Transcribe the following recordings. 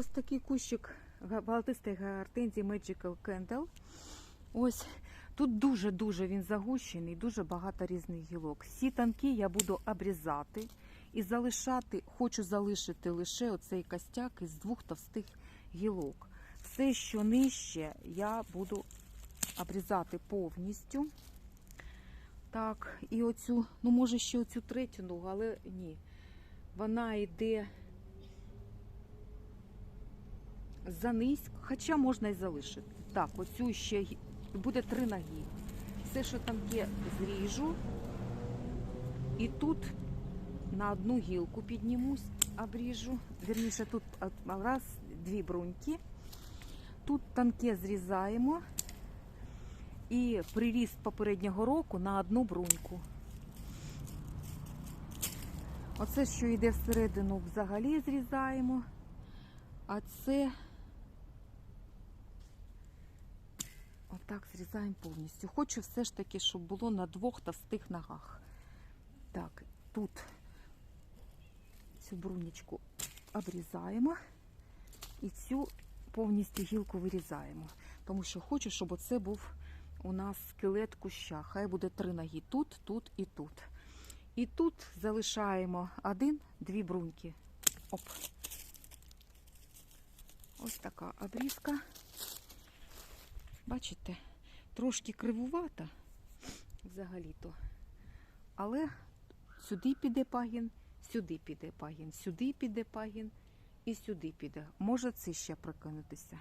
Ось такий кущик балатистої гортензії Magical Candle. Ось тут дуже-дуже він загущений, дуже багато різних гілок. Всі танки я буду обрізати і залишати, хочу залишити лише оцей костяк із двох товстих гілок. Все, що нижче, я буду обрізати повністю. Так, і оцю, ну може ще оцю третю ногу, але ні. Вона йде занизько, хоча можна і залишити. Так, оцю ще буде три ноги. Все, що там є, зріжу. І тут на одну гілку піднімусь, обріжу. Вірніше, тут раз, дві бруньки. Тут танке зрізаємо. І приріст попереднього року на одну бруньку. Оце, що йде всередину, взагалі зрізаємо. А це отак зрізаємо повністю. Хочу все ж таки, щоб було на двох товстих ногах. Так, тут цю брунічку обрізаємо і цю повністю гілку вирізаємо. Тому що хочу, щоб оце був у нас скелет куща. Хай буде три ноги тут, тут і тут. І тут залишаємо один, дві бруньки. Оп. Ось така обрізка. Бачите, трошки кривувата взагалі-то. Але сюди піде пагін, сюди піде пагін, сюди піде пагін і сюди піде. Може це ще прокинутися.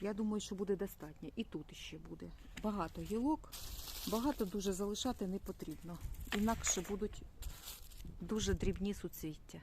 Я думаю, що буде достатньо. І тут ще буде. Багато гілок, багато дуже залишати не потрібно. Інакше будуть дуже дрібні суцвіття.